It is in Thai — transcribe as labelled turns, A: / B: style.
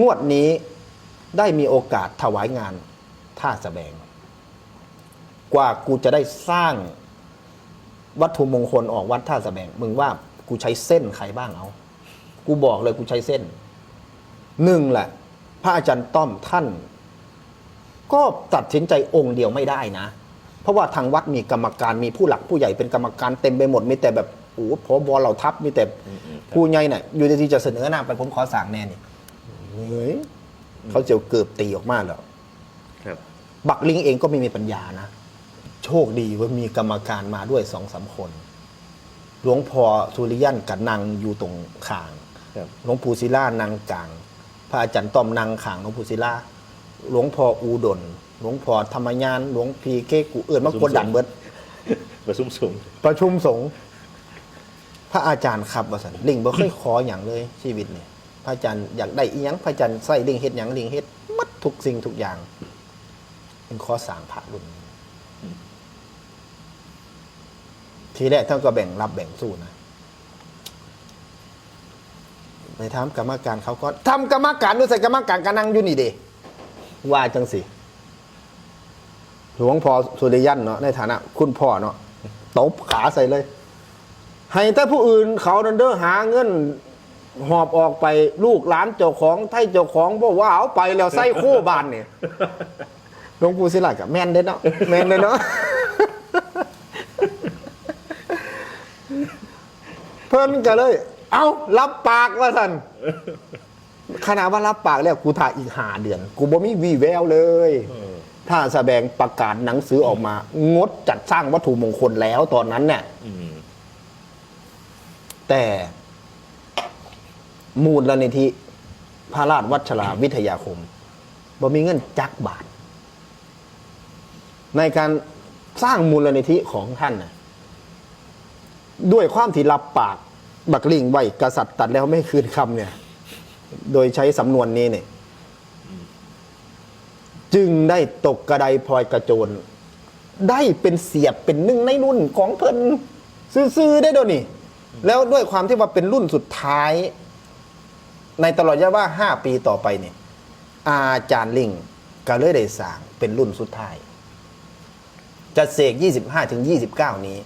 A: งวดนี้ได้มีโอกาสถวายงานท่าสะแบงกว่ากูจะได้สร้างวัตถุมงคลออกวัดท่าสะแบงมึงว่ากูใช้เส้นใครบ้างเอา กูบอกเลยกูใช้เส้นหนึ่งแหละ พระอาจารย์ต้อมท่าน ก็ตัดสินใจองค์เดียวไม่ได้นะ เพราะว่าทางวัดมีกรรมการมีผู้หลักผู้ใหญ่เป็นกรรมการเต็มไปหมดมีแต่แบบโอ้โหพอบอเราทับมีแต่ผู้ใหญ่เนี่ยอยู่ดีๆจะเสนอหน้าไปผมขอสั่งแน่นี่ เฮ้ยเขาเจียวเกือบตีออกมาแล้ว
B: ครับ
A: บักลิงเองก็ไม่มีปัญญานะ โชคดีว่ามีกรรมการมาด้วยสองสามคน หลวงพ่อสุริยันกับนางอยู่ตรงข้าง
B: ครับ
A: หลวงปู่ศิลานางกลาง พระอาจารย์ต้อมนางขางหลวงปู่ศิลาหลวงพ่ออูดนหลวงพ่อธรรมยานหลวงพีเก้กูเอิญมากดดันเบิด
B: ประชุมสูง
A: ประชุมสงฆ์พระอาจารย์ครับว่าสันลิงบ่เคยขออย่างเลยชีวิตนี่ พระอาจารย์อยากได้อีหยังพระอาจารย์ใส่ลิงเฮ็ดหยังลิงเฮ็ดมัดทุกสิ่งทุกอย่าง เป็นข้อสางพระรุ่นทีแรกท่านก็แบ่งรับแบ่งสู้นะไปถามกรรมการเขาก็ทำกรรมการด้วยใส่กรรมการกันนั่งอยู่นี่เดว่าจังสิหลวงพ่อสุริยันเนาะในฐานะ คุณพ่อเนาะตบขาใส่เลย ให้แต่ผู้อื่นเขานันเด้อหาเงิน หอบออกไปลูกหลานเจ้าของไทยเจ้าของบอกว่าเอาไปแล้วไส้โคบานเนี่ยหลวงปู่ศิลากับแม่นเด้อเนาะแม่นเลยเนาะเพิ่นก็เลย เอารับปากว่าสันขนาดว่ารับปากแล้วกูถ่ายอีกหาเดือน กูบ่มีวีแววเลย ถ้าแสดงประกาศหนังสือออกมา งดจัดสร้างวัตถุมงคลแล้วตอนนั้นเนี่ย
B: อืม
A: แต่ มูลนิธิพระราชวัชราวิทยาคมบ่มีเงินจักบาท ในการสร้างมูลนิธิของท่านนะด้วยความที่รับปากบักลิงไว้กษัตริย์ตัดแล้วไม่คืนคำเนี่ย โดยใช้สำนวนนี้เนี่ยจึงได้ตกกระไดพลอยกระโจน ได้เป็นเสียบเป็นหนึ่งในรุ่นของเพิ่นซื้อๆได้ด้วยนี่ แล้วด้วยความที่ว่าเป็นรุ่นสุดท้าย ในตลอดระยะว่า 5 ปีต่อไปเนี่ยอาจารย์ลิงก็เลยได้สร้างเป็นรุ่นสุดท้าย จะเสก 25-29 นี้